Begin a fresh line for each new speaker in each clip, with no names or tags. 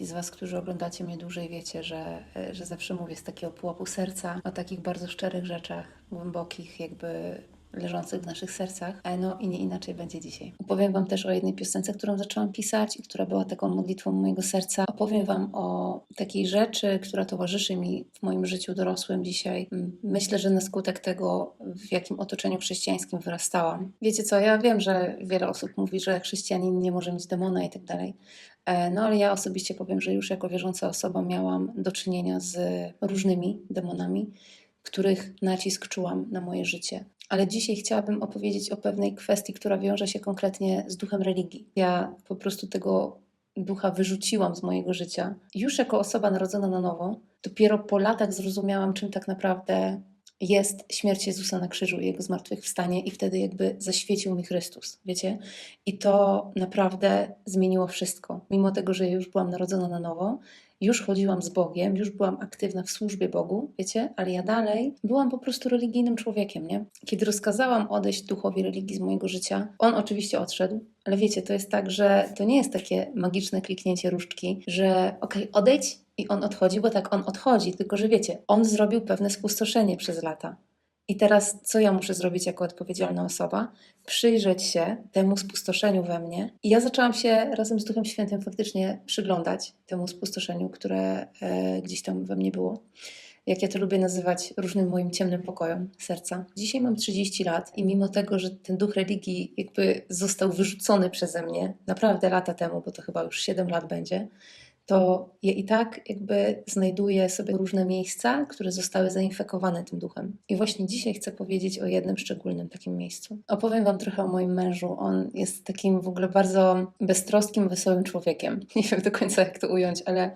Ci z Was, którzy oglądacie mnie dłużej, wiecie, że, e, że zawsze mówię z takiego pułapu serca o takich bardzo szczerych rzeczach, głębokich, jakby leżących w naszych sercach. E, No i nie inaczej będzie dzisiaj. Opowiem Wam też o jednej piosence, którą zaczęłam pisać i która była taką modlitwą mojego serca. Opowiem Wam o takiej rzeczy, która towarzyszy mi w moim życiu dorosłym dzisiaj. Myślę, że na skutek tego, w jakim otoczeniu chrześcijańskim wyrastałam. Wiecie co, ja wiem, że wiele osób mówi, że chrześcijanin nie może mieć demona i tak dalej. E, No ale ja osobiście powiem, że już jako wierząca osoba miałam do czynienia z różnymi demonami, których nacisk czułam na moje życie. Ale dzisiaj chciałabym opowiedzieć o pewnej kwestii, która wiąże się konkretnie z duchem religii. Ja po prostu tego ducha wyrzuciłam z mojego życia. Już jako osoba narodzona na nowo, dopiero po latach zrozumiałam, czym tak naprawdę jest śmierć Jezusa na krzyżu i Jego zmartwychwstanie i wtedy jakby zaświecił mi Chrystus, wiecie? I to naprawdę zmieniło wszystko. Mimo tego, że już byłam narodzona na nowo, już chodziłam z Bogiem, już byłam aktywna w służbie Bogu, wiecie? Ale ja dalej byłam po prostu religijnym człowiekiem, nie? Kiedy rozkazałam odejść duchowi religii z mojego życia, on oczywiście odszedł, ale wiecie, to jest tak, że to nie jest takie magiczne kliknięcie różdżki, że okej, odejdź i on odchodzi, bo tak on odchodzi, tylko że wiecie, on zrobił pewne spustoszenie przez lata. I teraz co ja muszę zrobić jako odpowiedzialna osoba? Przyjrzeć się temu spustoszeniu we mnie. I ja zaczęłam się razem z Duchem Świętym faktycznie przyglądać temu spustoszeniu, które e, gdzieś tam we mnie było. Jak ja to lubię nazywać różnym moim ciemnym pokojom serca. Dzisiaj mam 30 lat i mimo tego, że ten duch religii jakby został wyrzucony przeze mnie naprawdę lata temu, bo to chyba już 7 lat będzie, to ja i tak jakby znajduję sobie różne miejsca, które zostały zainfekowane tym duchem. I właśnie dzisiaj chcę powiedzieć o jednym szczególnym takim miejscu. Opowiem Wam trochę o moim mężu. On jest takim w ogóle bardzo beztroskim, wesołym człowiekiem. Nie wiem do końca, jak to ująć, ale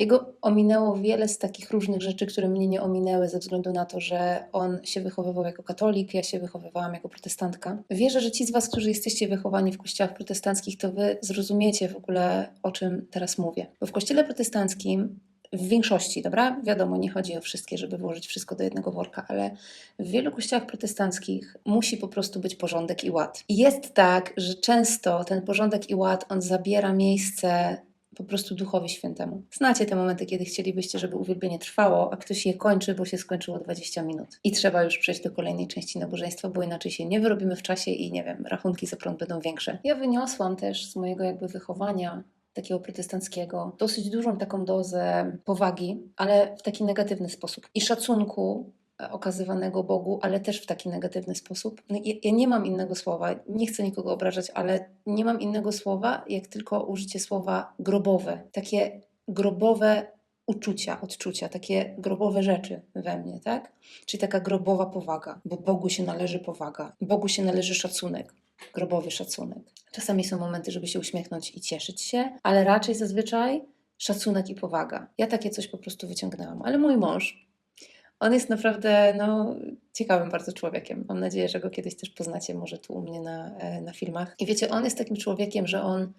jego ominęło wiele z takich różnych rzeczy, które mnie nie ominęły ze względu na to, że on się wychowywał jako katolik, ja się wychowywałam jako protestantka. Wierzę, że ci z Was, którzy jesteście wychowani w kościołach protestanckich, to Wy zrozumiecie w ogóle, o czym teraz mówię. Bo w kościele protestanckim w większości, dobra? Wiadomo, nie chodzi o wszystkie, żeby włożyć wszystko do jednego worka, ale w wielu kościołach protestanckich musi po prostu być porządek i ład. I jest tak, że często ten porządek i ład, on zabiera miejsce po prostu Duchowi Świętemu. Znacie te momenty, kiedy chcielibyście, żeby uwielbienie trwało, a ktoś je kończy, bo się skończyło 20 minut. I trzeba już przejść do kolejnej części nabożeństwa, bo inaczej się nie wyrobimy w czasie i nie wiem, rachunki za prąd będą większe. Ja wyniosłam też z mojego jakby wychowania takiego protestanckiego, dosyć dużą taką dozę powagi, ale w taki negatywny sposób i szacunku okazywanego Bogu, ale też w taki negatywny sposób. No, ja, ja nie mam innego słowa, nie chcę nikogo obrażać, ale nie mam innego słowa, jak tylko użycie słowa grobowe. Takie grobowe uczucia, odczucia, takie grobowe rzeczy we mnie, tak? Czyli taka grobowa powaga, bo Bogu się należy powaga, Bogu się należy szacunek, grobowy szacunek. Czasami są momenty, żeby się uśmiechnąć i cieszyć się, ale raczej zazwyczaj szacunek i powaga. Ja takie coś po prostu wyciągnęłam, ale mój mąż, on jest naprawdę no, ciekawym bardzo człowiekiem. Mam nadzieję, że go kiedyś też poznacie, może tu u mnie na, e, na filmach. I wiecie, on jest takim człowiekiem, że on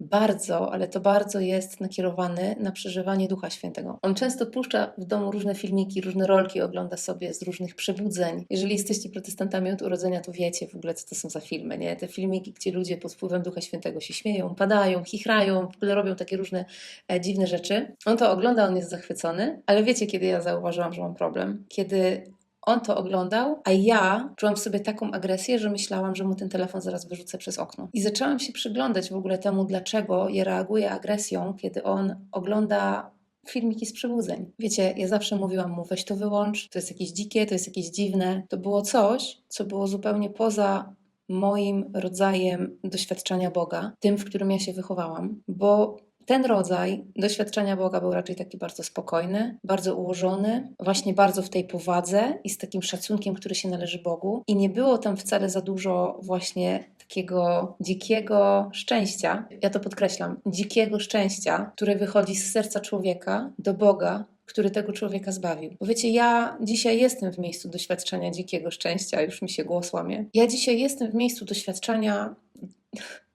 bardzo, ale to bardzo jest nakierowany na przeżywanie Ducha Świętego. On często puszcza w domu różne filmiki, różne rolki, ogląda sobie z różnych przebudzeń. Jeżeli jesteście protestantami od urodzenia, to wiecie w ogóle, co to są za filmy, nie? Te filmiki, gdzie ludzie pod wpływem Ducha Świętego się śmieją, padają, chichrają, w ogóle robią takie różne e, dziwne rzeczy. On to ogląda, on jest zachwycony, ale wiecie, kiedy ja zauważyłam, że mam problem? Kiedy on to oglądał, a ja czułam w sobie taką agresję, że myślałam, że mu ten telefon zaraz wyrzucę przez okno. I zaczęłam się przyglądać w ogóle temu, dlaczego ja reaguję agresją, kiedy on ogląda filmiki z przebudzeń. Wiecie, ja zawsze mówiłam mu, weź to wyłącz, to jest jakieś dzikie, to jest jakieś dziwne. To było coś, co było zupełnie poza moim rodzajem doświadczenia Boga, tym, w którym ja się wychowałam, bo ten rodzaj doświadczenia Boga był raczej taki bardzo spokojny, bardzo ułożony, właśnie bardzo w tej powadze i z takim szacunkiem, który się należy Bogu. I nie było tam wcale za dużo właśnie takiego dzikiego szczęścia. Ja to podkreślam, dzikiego szczęścia, które wychodzi z serca człowieka do Boga, który tego człowieka zbawił. Bo wiecie, ja dzisiaj jestem w miejscu doświadczenia dzikiego szczęścia, już mi się głos łamie. Ja dzisiaj jestem w miejscu doświadczenia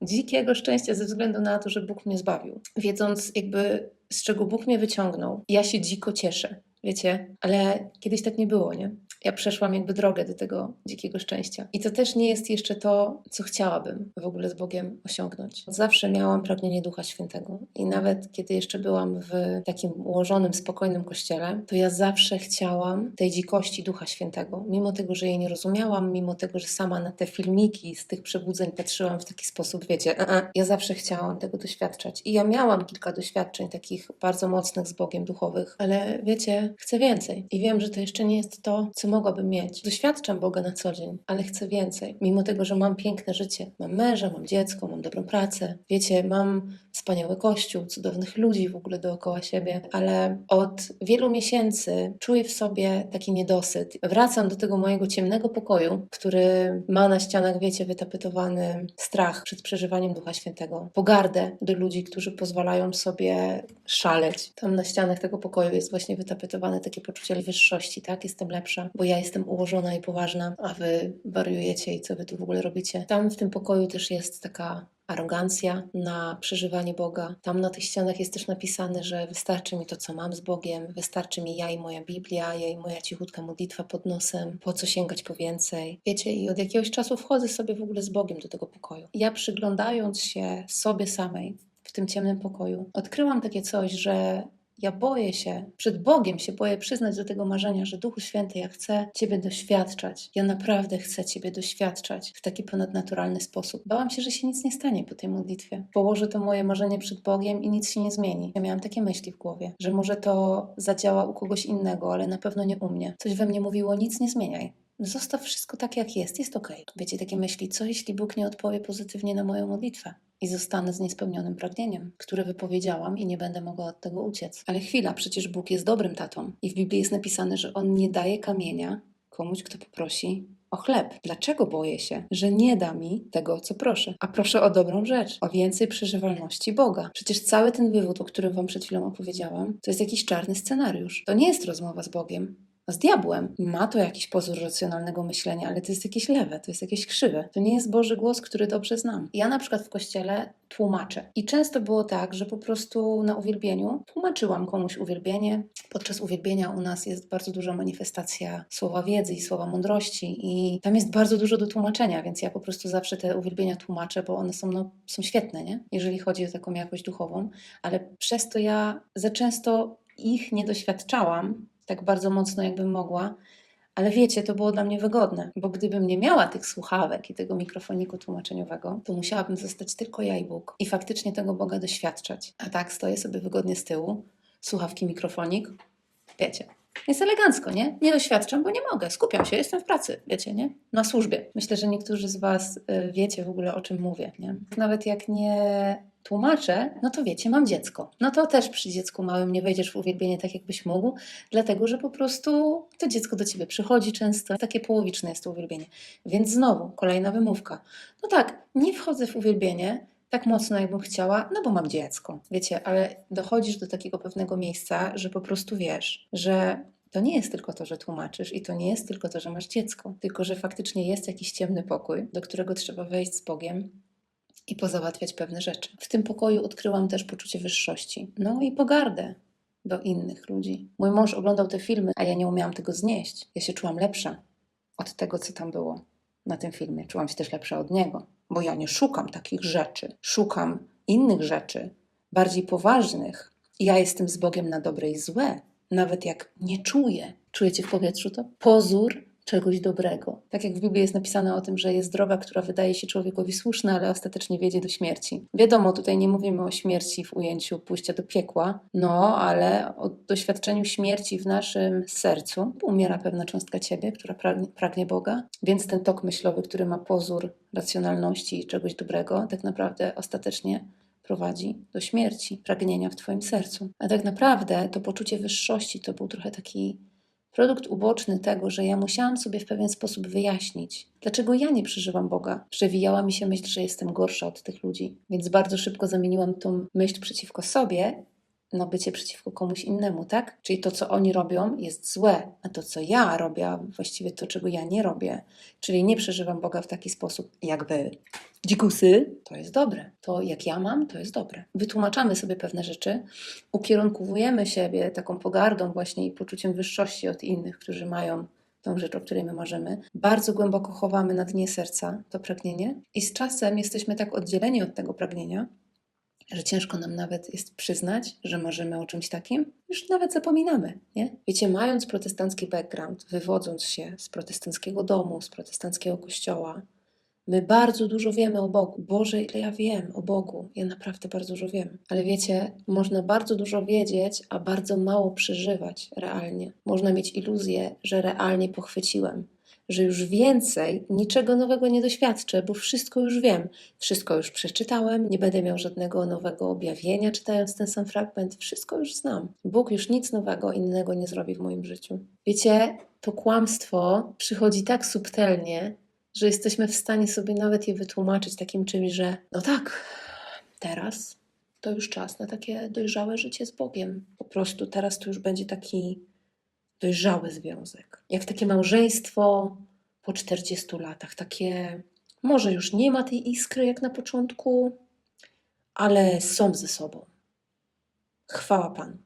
dzikiego szczęścia ze względu na to, że Bóg mnie zbawił. Wiedząc jakby z czego Bóg mnie wyciągnął, ja się dziko cieszę. Wiecie, ale kiedyś tak nie było, nie? Ja przeszłam jakby drogę do tego dzikiego szczęścia. I to też nie jest jeszcze to, co chciałabym w ogóle z Bogiem osiągnąć. Zawsze miałam pragnienie Ducha Świętego. I nawet kiedy jeszcze byłam w takim ułożonym, spokojnym kościele, to ja zawsze chciałam tej dzikości Ducha Świętego. Mimo tego, że jej nie rozumiałam, mimo tego, że sama na te filmiki z tych przebudzeń patrzyłam w taki sposób, wiecie, e -e, ja zawsze chciałam tego doświadczać. I ja miałam kilka doświadczeń takich bardzo mocnych z Bogiem duchowych, ale wiecie, chcę więcej. I wiem, że to jeszcze nie jest to, co mogłabym mieć. Doświadczam Boga na co dzień, ale chcę więcej. Mimo tego, że mam piękne życie, mam męża, mam dziecko, mam dobrą pracę, wiecie, mam wspaniały kościół, cudownych ludzi w ogóle dookoła siebie, ale od wielu miesięcy czuję w sobie taki niedosyt. Wracam do tego mojego ciemnego pokoju, który ma na ścianach, wiecie, wytapetowany strach przed przeżywaniem Ducha Świętego, pogardę do ludzi, którzy pozwalają sobie szaleć. Tam na ścianach tego pokoju jest właśnie wytapetowane takie poczucie wyższości, tak? Jestem lepsza, bo ja jestem ułożona i poważna, a wy wariujecie i co wy tu w ogóle robicie. Tam w tym pokoju też jest taka arogancja na przeżywanie Boga. Tam na tych ścianach jest też napisane, że wystarczy mi to, co mam z Bogiem, wystarczy mi ja i moja Biblia, ja i moja cichutka modlitwa pod nosem, po co sięgać po więcej. Wiecie, i od jakiegoś czasu wchodzę sobie w ogóle z Bogiem do tego pokoju. Ja przyglądając się sobie samej w tym ciemnym pokoju, odkryłam takie coś, że ja boję się, przed Bogiem się boję przyznać do tego marzenia, że Duchu Święty, ja chcę Ciebie doświadczać. Ja naprawdę chcę Ciebie doświadczać w taki ponadnaturalny sposób. Bałam się, że się nic nie stanie po tej modlitwie. Położę to moje marzenie przed Bogiem i nic się nie zmieni. Ja miałam takie myśli w głowie, że może to zadziała u kogoś innego, ale na pewno nie u mnie. Coś we mnie mówiło, nic nie zmieniaj. Zostaw wszystko tak, jak jest, jest ok. Wiecie, takie myśli, co jeśli Bóg nie odpowie pozytywnie na moją modlitwę? i zostanę z niespełnionym pragnieniem, które wypowiedziałam i nie będę mogła od tego uciec. Ale chwila, przecież Bóg jest dobrym tatą i w Biblii jest napisane, że On nie daje kamienia komuś, kto poprosi o chleb. Dlaczego boję się, że nie da mi tego, co proszę? A proszę o dobrą rzecz, o więcej przeżywalności Boga. Przecież cały ten wywód, o którym Wam przed chwilą opowiedziałam, to jest jakiś czarny scenariusz. To nie jest rozmowa z Bogiem z diabłem. Ma to jakiś pozór racjonalnego myślenia, ale to jest jakieś lewe, to jest jakieś krzywe. To nie jest Boży głos, który dobrze znam. Ja na przykład w kościele tłumaczę. I często było tak, że po prostu na uwielbieniu tłumaczyłam komuś uwielbienie. Podczas uwielbienia u nas jest bardzo duża manifestacja słowa wiedzy i słowa mądrości i tam jest bardzo dużo do tłumaczenia, więc ja po prostu zawsze te uwielbienia tłumaczę, bo one są, no, są świetne, nie? jeżeli chodzi o taką jakość duchową, ale przez to ja za często ich nie doświadczałam, tak bardzo mocno, jakbym mogła. Ale wiecie, to było dla mnie wygodne, bo gdybym nie miała tych słuchawek i tego mikrofoniku tłumaczeniowego, to musiałabym zostać tylko ja i Bóg i faktycznie tego Boga doświadczać. A tak stoję sobie wygodnie z tyłu, słuchawki, mikrofonik, wiecie. Jest elegancko, nie? Nie doświadczam, bo nie mogę. Skupiam się, jestem w pracy, wiecie, nie? Na służbie. Myślę, że niektórzy z Was y, wiecie w ogóle, o czym mówię, nie? Nawet jak nie tłumaczę, no to wiecie, mam dziecko. No to też przy dziecku małym nie wejdziesz w uwielbienie tak, jakbyś mógł, dlatego że po prostu to dziecko do ciebie przychodzi często. Takie połowiczne jest to uwielbienie. Więc znowu, kolejna wymówka. No tak, nie wchodzę w uwielbienie tak mocno, jakbym chciała, no bo mam dziecko. Wiecie, ale dochodzisz do takiego pewnego miejsca, że po prostu wiesz, że to nie jest tylko to, że tłumaczysz i to nie jest tylko to, że masz dziecko, tylko że faktycznie jest jakiś ciemny pokój, do którego trzeba wejść z Bogiem i pozałatwiać pewne rzeczy. W tym pokoju odkryłam też poczucie wyższości, no i pogardę do innych ludzi. Mój mąż oglądał te filmy, a ja nie umiałam tego znieść. Ja się czułam lepsza od tego, co tam było na tym filmie. Czułam się też lepsza od niego, bo ja nie szukam takich rzeczy. Szukam innych rzeczy, bardziej poważnych. Ja jestem z Bogiem na dobre i złe, nawet jak nie czuję. Czujecie w powietrzu to? Pozór czegoś dobrego. Tak jak w Biblii jest napisane o tym, że jest droga, która wydaje się człowiekowi słuszna, ale ostatecznie wiedzie do śmierci. Wiadomo, tutaj nie mówimy o śmierci w ujęciu pójścia do piekła, no ale o doświadczeniu śmierci w naszym sercu. Umiera pewna cząstka ciebie, która pragnie, pragnie Boga, więc ten tok myślowy, który ma pozór racjonalności i czegoś dobrego, tak naprawdę ostatecznie prowadzi do śmierci, pragnienia w Twoim sercu. A tak naprawdę to poczucie wyższości to był trochę taki Produkt uboczny tego, że ja musiałam sobie w pewien sposób wyjaśnić, dlaczego ja nie przeżywam Boga. Przewijała mi się myśl, że jestem gorsza od tych ludzi, więc bardzo szybko zamieniłam tą myśl przeciwko sobie na bycie przeciwko komuś innemu, tak? Czyli to, co oni robią, jest złe, a to, co ja robię, właściwie to, czego ja nie robię, czyli nie przeżywam Boga w taki sposób, jakby dzikusy, to jest dobre. To, jak ja mam, to jest dobre. Wytłumaczamy sobie pewne rzeczy, ukierunkowujemy siebie taką pogardą właśnie i poczuciem wyższości od innych, którzy mają tą rzecz, o której my marzymy. Bardzo głęboko chowamy na dnie serca to pragnienie i z czasem jesteśmy tak oddzieleni od tego pragnienia, że ciężko nam nawet jest przyznać, że marzymy o czymś takim, już nawet zapominamy, nie? Wiecie, mając protestancki background, wywodząc się z protestanckiego domu, z protestanckiego kościoła, my bardzo dużo wiemy o Bogu. Boże, ile ja wiem o Bogu, ja naprawdę bardzo dużo wiem. Ale wiecie, można bardzo dużo wiedzieć, a bardzo mało przeżywać realnie. Można mieć iluzję, że realnie pochwyciłem, że już więcej niczego nowego nie doświadczę, bo wszystko już wiem, wszystko już przeczytałem, nie będę miał żadnego nowego objawienia czytając ten sam fragment, wszystko już znam. Bóg już nic nowego innego nie zrobi w moim życiu. Wiecie, to kłamstwo przychodzi tak subtelnie, że jesteśmy w stanie sobie nawet je wytłumaczyć takim czymś, że no tak, teraz to już czas na takie dojrzałe życie z Bogiem. Po prostu teraz to już będzie taki dojrzały związek. Jak takie małżeństwo po 40 latach, takie może już nie ma tej iskry jak na początku, ale są ze sobą. Chwała Panu.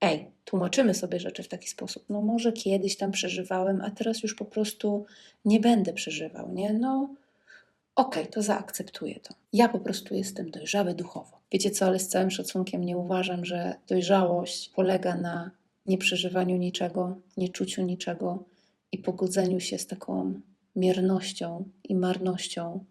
Ej, tłumaczymy sobie rzeczy w taki sposób. No może kiedyś tam przeżywałem, a teraz już po prostu nie będę przeżywał, nie? No okej, to zaakceptuję to. Ja po prostu jestem dojrzały duchowo. Wiecie co, ale z całym szacunkiem nie uważam, że dojrzałość polega na nieprzeżywaniu niczego, nieczuciu niczego i pogodzeniu się z taką miernością i marnością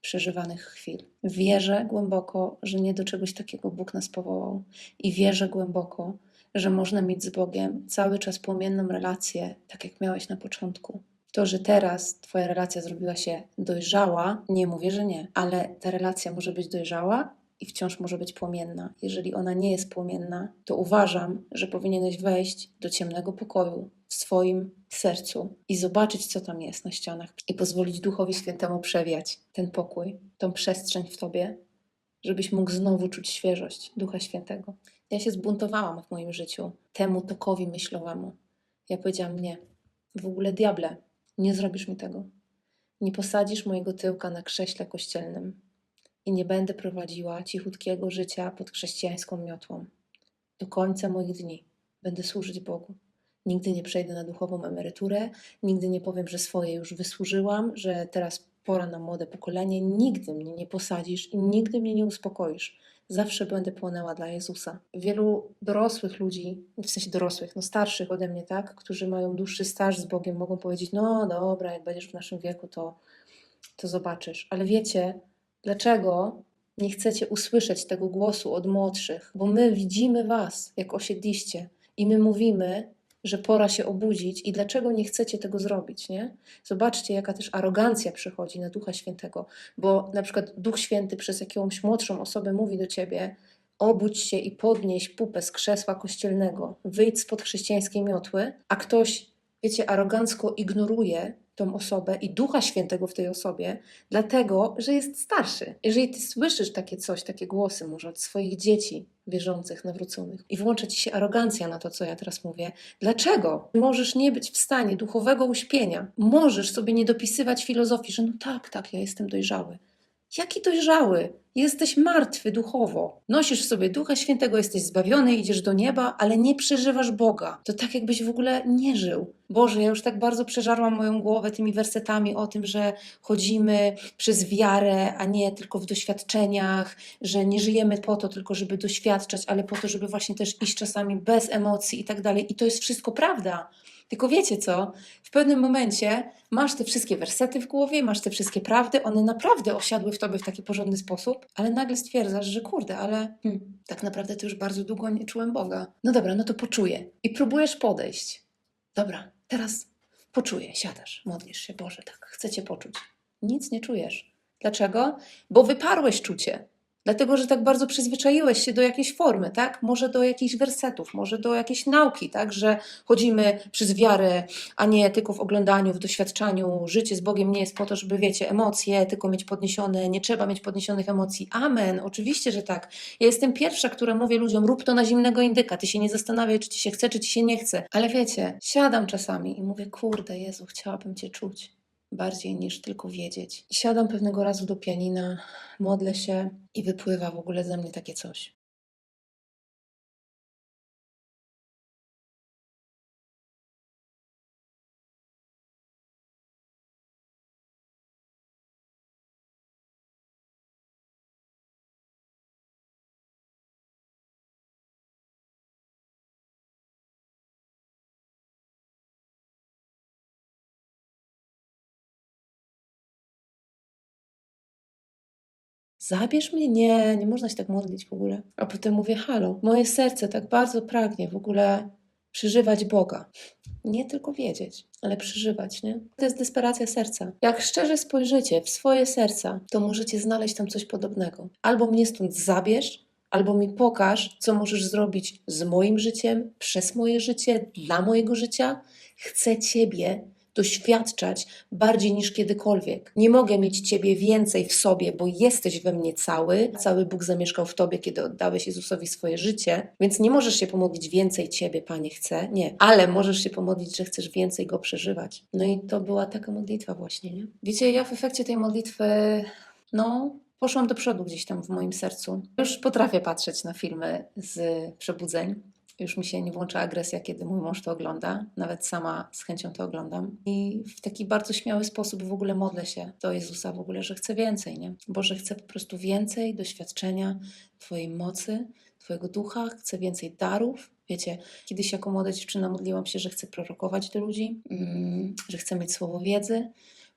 przeżywanych chwil. Wierzę głęboko, że nie do czegoś takiego Bóg nas powołał i wierzę głęboko, że można mieć z Bogiem cały czas płomienną relację, tak jak miałeś na początku. To, że teraz Twoja relacja zrobiła się dojrzała, nie mówię, że nie, ale ta relacja może być dojrzała i wciąż może być płomienna. Jeżeli ona nie jest płomienna, to uważam, że powinieneś wejść do ciemnego pokoju w swoim sercu i zobaczyć, co tam jest na ścianach i pozwolić Duchowi Świętemu przewiać ten pokój, tą przestrzeń w Tobie, żebyś mógł znowu czuć świeżość Ducha Świętego. Ja się zbuntowałam w moim życiu temu tokowi myślowemu. Ja powiedziałam nie. W ogóle diable, nie zrobisz mi tego. Nie posadzisz mojego tyłka na krześle kościelnym i nie będę prowadziła cichutkiego życia pod chrześcijańską miotłą. Do końca moich dni będę służyć Bogu. Nigdy nie przejdę na duchową emeryturę, nigdy nie powiem, że swoje już wysłużyłam, że teraz pora na młode pokolenie. Nigdy mnie nie posadzisz i nigdy mnie nie uspokoisz. Zawsze będę płonęła dla Jezusa. Wielu dorosłych ludzi, w sensie dorosłych, no starszych ode mnie, tak, którzy mają dłuższy staż z Bogiem, mogą powiedzieć: No dobra, jak będziesz w naszym wieku, to, to zobaczysz. Ale wiecie, dlaczego nie chcecie usłyszeć tego głosu od młodszych? Bo my widzimy Was, jak osiedliście, i my mówimy, że pora się obudzić i dlaczego nie chcecie tego zrobić, nie? Zobaczcie, jaka też arogancja przychodzi na Ducha Świętego, bo na przykład Duch Święty przez jakąś młodszą osobę mówi do ciebie: obudź się i podnieś pupę z krzesła kościelnego, wyjdź spod chrześcijańskiej miotły, a ktoś, wiecie, arogancko ignoruje tą osobę i Ducha Świętego w tej osobie, dlatego, że jest starszy. Jeżeli ty słyszysz takie coś, takie głosy może od swoich dzieci wierzących, nawróconych i włącza ci się arogancja na to, co ja teraz mówię, dlaczego możesz nie być w stanie duchowego uśpienia? Możesz sobie nie dopisywać filozofii, że no tak, tak, ja jestem dojrzały. Jaki dojrzały? Jesteś martwy duchowo. Nosisz sobie Ducha Świętego, jesteś zbawiony, idziesz do nieba, ale nie przeżywasz Boga. To tak, jakbyś w ogóle nie żył. Boże, ja już tak bardzo przeżarłam moją głowę tymi wersetami o tym, że chodzimy przez wiarę, a nie tylko w doświadczeniach, że nie żyjemy po to tylko, żeby doświadczać, ale po to, żeby właśnie też iść czasami bez emocji i tak dalej. I to jest wszystko prawda. Tylko wiecie co? W pewnym momencie masz te wszystkie wersety w głowie, masz te wszystkie prawdy, one naprawdę osiadły w tobie w taki porządny sposób, ale nagle stwierdzasz, że kurde, ale hmm, tak naprawdę to już bardzo długo nie czułem Boga. No dobra, no to poczuję. I próbujesz podejść. Dobra, teraz poczuję, siadasz, modlisz się, Boże, tak, chcę Cię poczuć. Nic nie czujesz. Dlaczego? Bo wyparłeś czucie. Dlatego, że tak bardzo przyzwyczaiłeś się do jakiejś formy, tak? Może do jakichś wersetów, może do jakiejś nauki, tak? Że chodzimy przez wiarę, a nie tylko w oglądaniu, w doświadczaniu. Życie z Bogiem nie jest po to, żeby, wiecie, emocje tylko mieć podniesione, nie trzeba mieć podniesionych emocji. Amen, oczywiście, że tak. Ja jestem pierwsza, która mówię ludziom, rób to na zimnego indyka, ty się nie zastanawiaj, czy ci się chce, czy ci się nie chce. Ale wiecie, siadam czasami i mówię, kurde, Jezu, chciałabym Cię czuć bardziej niż tylko wiedzieć. Siadam pewnego razu do pianina, modlę się i wypływa w ogóle ze mnie takie coś. Zabierz mnie? Nie, nie można się tak modlić w ogóle. A potem mówię, halo, moje serce tak bardzo pragnie w ogóle przeżywać Boga. Nie tylko wiedzieć, ale przeżywać, nie? To jest desperacja serca. Jak szczerze spojrzycie w swoje serca, to możecie znaleźć tam coś podobnego. Albo mnie stąd zabierz, albo mi pokaż, co możesz zrobić z moim życiem, przez moje życie, dla mojego życia. Chcę Ciebie doświadczać bardziej niż kiedykolwiek. Nie mogę mieć Ciebie więcej w sobie, bo jesteś we mnie cały. Cały Bóg zamieszkał w Tobie, kiedy oddałeś Jezusowi swoje życie, więc nie możesz się pomodlić więcej Ciebie, Panie, chcę. Nie, ale możesz się pomodlić, że chcesz więcej Go przeżywać. No i to była taka modlitwa właśnie, nie? Wiecie, ja w efekcie tej modlitwy, no, poszłam do przodu gdzieś tam w moim sercu. Już potrafię patrzeć na filmy z przebudzeń. Już mi się nie włącza agresja, kiedy mój mąż to ogląda. Nawet sama z chęcią to oglądam. I w taki bardzo śmiały sposób w ogóle modlę się do Jezusa w ogóle, że chcę więcej, nie? Boże, chcę po prostu więcej doświadczenia Twojej mocy, Twojego ducha, chcę więcej darów. Wiecie, kiedyś jako młoda dziewczyna modliłam się, że chcę prorokować do ludzi, mm, że chcę mieć słowo wiedzy.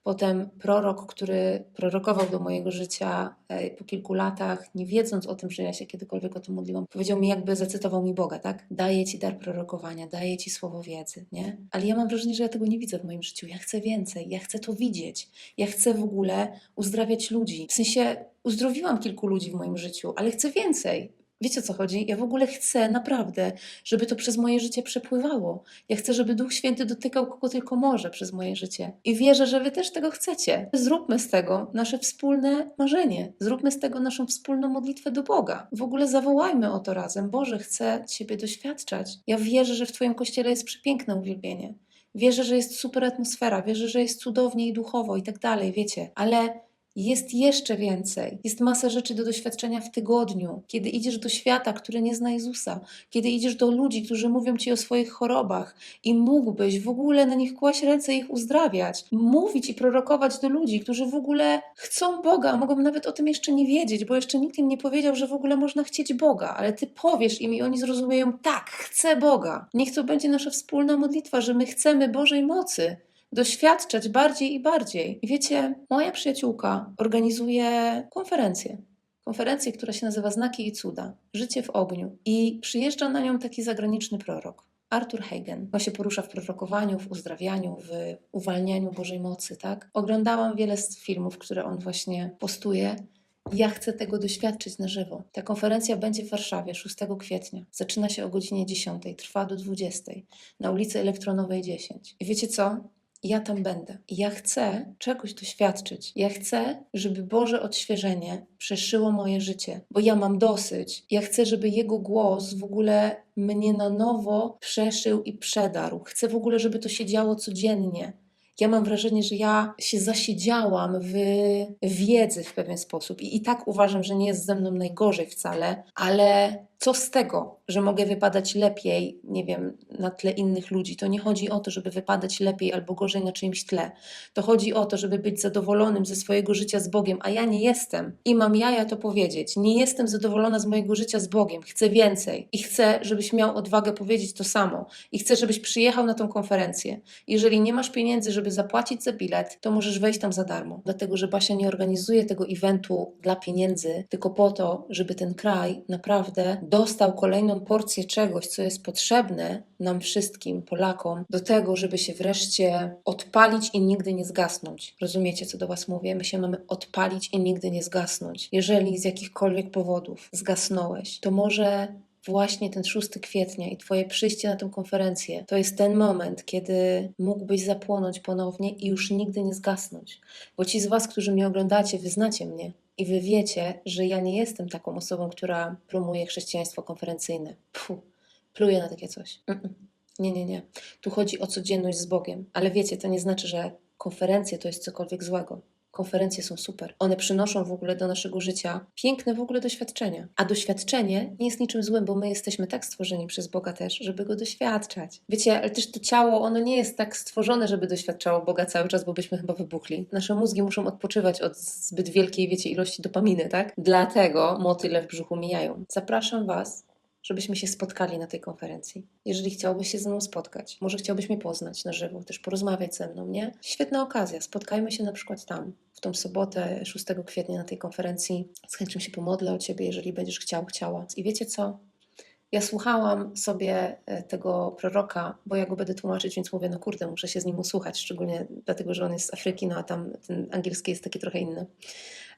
Potem prorok, który prorokował do mojego życia e, po kilku latach, nie wiedząc o tym, że ja się kiedykolwiek o tym modliłam, powiedział mi, jakby zacytował mi Boga, tak? Daję ci dar prorokowania, daję ci słowo wiedzy, nie? Ale ja mam wrażenie, że ja tego nie widzę w moim życiu. Ja chcę więcej, ja chcę to widzieć. Ja chcę w ogóle uzdrawiać ludzi. W sensie uzdrowiłam kilku ludzi w moim życiu, ale chcę więcej. Wiecie o co chodzi? Ja w ogóle chcę naprawdę, żeby to przez moje życie przepływało. Ja chcę, żeby Duch Święty dotykał kogo tylko może przez moje życie. I wierzę, że Wy też tego chcecie. Zróbmy z tego nasze wspólne marzenie. Zróbmy z tego naszą wspólną modlitwę do Boga. W ogóle zawołajmy o to razem. Boże, chcę Ciebie doświadczać. Ja wierzę, że w Twoim kościele jest przepiękne uwielbienie. Wierzę, że jest super atmosfera. Wierzę, że jest cudownie i duchowo i tak dalej, wiecie. Ale jest jeszcze więcej. Jest masa rzeczy do doświadczenia w tygodniu. Kiedy idziesz do świata, który nie zna Jezusa, kiedy idziesz do ludzi, którzy mówią ci o swoich chorobach i mógłbyś w ogóle na nich kłaść ręce i ich uzdrawiać, mówić i prorokować do ludzi, którzy w ogóle chcą Boga, mogą nawet o tym jeszcze nie wiedzieć, bo jeszcze nikt im nie powiedział, że w ogóle można chcieć Boga, ale ty powiesz im i oni zrozumieją, tak, chcę Boga. Niech to będzie nasza wspólna modlitwa, że my chcemy Bożej mocy doświadczać bardziej i bardziej. I wiecie, moja przyjaciółka organizuje konferencję. Konferencję, która się nazywa Znaki i Cuda Życie w ogniu. I przyjeżdża na nią taki zagraniczny prorok. Arthur Hagen. On się porusza w prorokowaniu, w uzdrawianiu, w uwalnianiu Bożej mocy, tak? Oglądałam wiele z filmów, które on właśnie postuje. Ja chcę tego doświadczyć na żywo. Ta konferencja będzie w Warszawie 6 kwietnia. Zaczyna się o godzinie 10, trwa do 20 na ulicy Elektronowej 10. I wiecie co? Ja tam będę. Ja chcę czegoś doświadczyć. Ja chcę, żeby Boże odświeżenie przeszyło moje życie, bo ja mam dosyć. Ja chcę, żeby Jego głos w ogóle mnie na nowo przeszył i przedarł. Chcę w ogóle, żeby to się działo codziennie. Ja mam wrażenie, że ja się zasiedziałam w wiedzy w pewien sposób i, i tak uważam, że nie jest ze mną najgorzej wcale, ale co z tego, że mogę wypadać lepiej, nie wiem, na tle innych ludzi? To nie chodzi o to, żeby wypadać lepiej albo gorzej na czyimś tle. To chodzi o to, żeby być zadowolonym ze swojego życia z Bogiem, a ja nie jestem. I mam jaja to powiedzieć. Nie jestem zadowolona z mojego życia z Bogiem. Chcę więcej. I chcę, żebyś miał odwagę powiedzieć to samo. I chcę, żebyś przyjechał na tą konferencję. Jeżeli nie masz pieniędzy, żeby zapłacić za bilet, to możesz wejść tam za darmo. Dlatego, że Basia nie organizuje tego eventu dla pieniędzy, tylko po to, żeby ten kraj naprawdę dostał kolejną porcję czegoś, co jest potrzebne nam wszystkim, Polakom, do tego, żeby się wreszcie odpalić i nigdy nie zgasnąć. Rozumiecie, co do Was mówię? My się mamy odpalić i nigdy nie zgasnąć. Jeżeli z jakichkolwiek powodów zgasnąłeś, to może właśnie ten 6 kwietnia i Twoje przyjście na tę konferencję to jest ten moment, kiedy mógłbyś zapłonąć ponownie i już nigdy nie zgasnąć. Bo ci z Was, którzy mnie oglądacie, wyznacie mnie. I wy wiecie, że ja nie jestem taką osobą, która promuje chrześcijaństwo konferencyjne. Puh, pluję na takie coś. Nie, nie, nie. Tu chodzi o codzienność z Bogiem. Ale wiecie, to nie znaczy, że konferencje to jest cokolwiek złego. Konferencje są super. One przynoszą w ogóle do naszego życia piękne w ogóle doświadczenia. A doświadczenie nie jest niczym złym, bo my jesteśmy tak stworzeni przez Boga też, żeby go doświadczać. Wiecie, ale też to ciało, ono nie jest tak stworzone, żeby doświadczało Boga cały czas, bo byśmy chyba wybuchli. Nasze mózgi muszą odpoczywać od zbyt wielkiej, wiecie, ilości dopaminy, tak? Dlatego motyle w brzuchu mijają. Zapraszam Was
żebyśmy się spotkali na tej konferencji. Jeżeli chciałbyś się ze mną spotkać, może chciałbyś mnie poznać na żywo, też porozmawiać ze mną, nie? Świetna okazja. Spotkajmy się na przykład tam, w tą sobotę 6 kwietnia na tej konferencji. Z chęcią się pomodlę o ciebie, jeżeli będziesz chciał, chciała. I wiecie co? Ja słuchałam sobie e, tego proroka, bo ja go będę tłumaczyć, więc mówię, no kurde, muszę się z nim usłuchać, szczególnie dlatego, że on jest z Afryki, no a tam ten angielski jest taki trochę inny.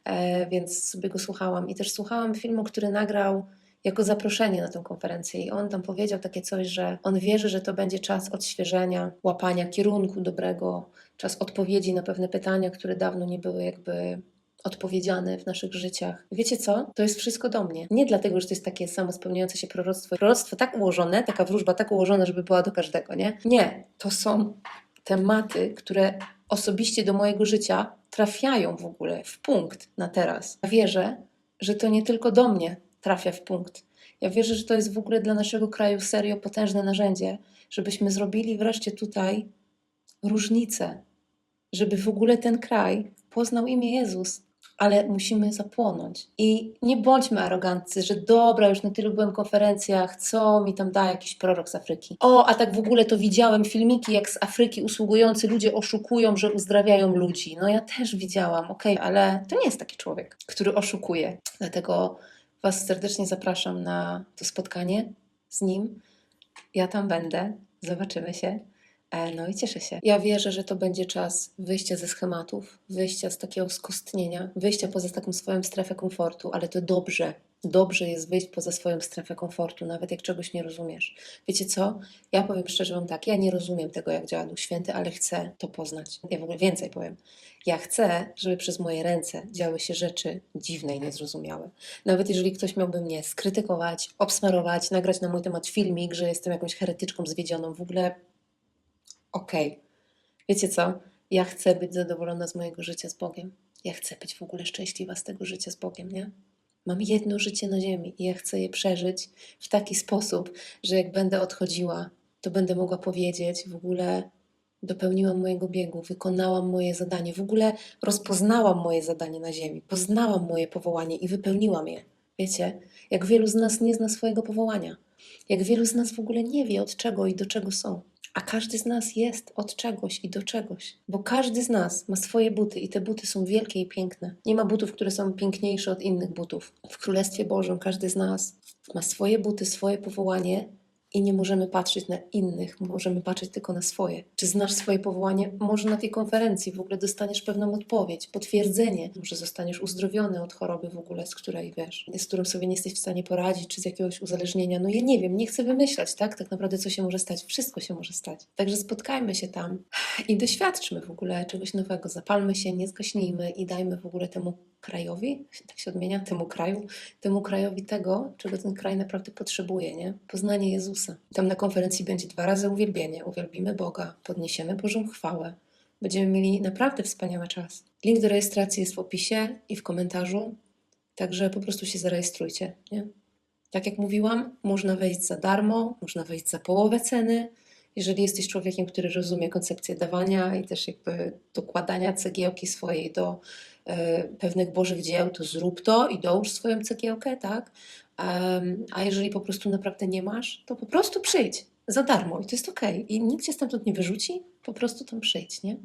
E, więc sobie go słuchałam. I też słuchałam filmu, który nagrał jako zaproszenie na tę konferencję. I on tam powiedział takie coś, że on wierzy, że to będzie czas odświeżenia, łapania kierunku dobrego, czas odpowiedzi na pewne pytania, które dawno nie były jakby odpowiedziane w naszych życiach. Wiecie co? To jest wszystko do mnie. Nie dlatego, że to jest takie samo spełniające się proroctwo. Proroctwo tak ułożone, taka wróżba tak ułożona, żeby była do każdego, nie? Nie. To są tematy, które osobiście do mojego życia trafiają w ogóle w punkt na teraz. Wierzę, że to nie tylko do mnie trafia w punkt. Ja wierzę, że to jest w ogóle dla naszego kraju serio potężne narzędzie, żebyśmy zrobili wreszcie tutaj różnicę, żeby w ogóle ten kraj poznał imię Jezus. Ale musimy zapłonąć. I nie bądźmy aroganccy, że dobra, już na tylu byłem konferencjach, co mi tam da jakiś prorok z Afryki. O, a tak w ogóle to widziałem filmiki, jak z Afryki usługujący ludzie oszukują, że uzdrawiają ludzi. No ja też widziałam, okej, ale to nie jest taki człowiek, który oszukuje. Dlatego Was serdecznie zapraszam na to spotkanie z nim. Ja tam będę, zobaczymy się. E, No i cieszę się. Ja wierzę, że to będzie czas wyjścia ze schematów, wyjścia z takiego skostnienia, wyjścia poza taką swoją strefę komfortu, ale to dobrze. Dobrze jest wyjść poza swoją strefę komfortu, nawet jak czegoś nie rozumiesz. Wiecie co? Ja powiem szczerze Wam tak, ja nie rozumiem tego, jak działa Duch Święty, ale chcę to poznać. Ja w ogóle więcej powiem. Ja chcę, żeby przez moje ręce działy się rzeczy dziwne i niezrozumiałe. Nawet jeżeli ktoś miałby mnie skrytykować, obsmarować, nagrać na mój temat filmik, że jestem jakąś heretyczką zwiedzioną, w ogóle okej. Wiecie co? Ja chcę być zadowolona z mojego życia z Bogiem. Ja chcę być w ogóle szczęśliwa z tego życia z Bogiem, nie? Mam jedno życie na ziemi i ja chcę je przeżyć w taki sposób, że jak będę odchodziła, to będę mogła powiedzieć w ogóle dopełniłam mojego biegu, wykonałam moje zadanie, w ogóle rozpoznałam moje zadanie na ziemi, poznałam moje powołanie i wypełniłam je. Wiecie, jak wielu z nas nie zna swojego powołania, jak wielu z nas w ogóle nie wie od czego i do czego są. A każdy z nas jest od czegoś i do czegoś, bo każdy z nas ma swoje buty i te buty są wielkie i piękne. Nie ma butów, które są piękniejsze od innych butów. W Królestwie Bożym każdy z nas ma swoje buty, swoje powołanie i nie możemy patrzeć na innych, możemy patrzeć tylko na swoje. Czy znasz swoje powołanie? Może na tej konferencji w ogóle dostaniesz pewną odpowiedź, potwierdzenie. Może zostaniesz uzdrowiony od choroby w ogóle, z której wiesz, z którą sobie nie jesteś w stanie poradzić, czy z jakiegoś uzależnienia. No ja nie wiem, nie chcę wymyślać, tak? Tak naprawdę co się może stać? Wszystko się może stać. Także spotkajmy się tam i doświadczmy w ogóle czegoś nowego. Zapalmy się, nie zgaśnijmy i dajmy w ogóle temu krajowi, tak się odmienia, temu kraju, temu krajowi tego, czego ten kraj naprawdę potrzebuje, nie? Poznanie Jezusa. Tam na konferencji będzie dwa razy uwielbienie, uwielbimy Boga, podniesiemy Bożą chwałę. Będziemy mieli naprawdę wspaniały czas. Link do rejestracji jest w opisie i w komentarzu, także po prostu się zarejestrujcie, nie? Tak jak mówiłam, można wejść za darmo, można wejść za połowę ceny. Jeżeli jesteś człowiekiem, który rozumie koncepcję dawania i też jakby dokładania cegiełki swojej do pewnych Bożych dzieł, to zrób to i dołóż swoją cegiełkę, tak? A jeżeli po prostu naprawdę nie masz, to po prostu przyjdź za darmo i to jest okej. I nikt cię stamtąd nie wyrzuci, po prostu tam przyjdź, nie?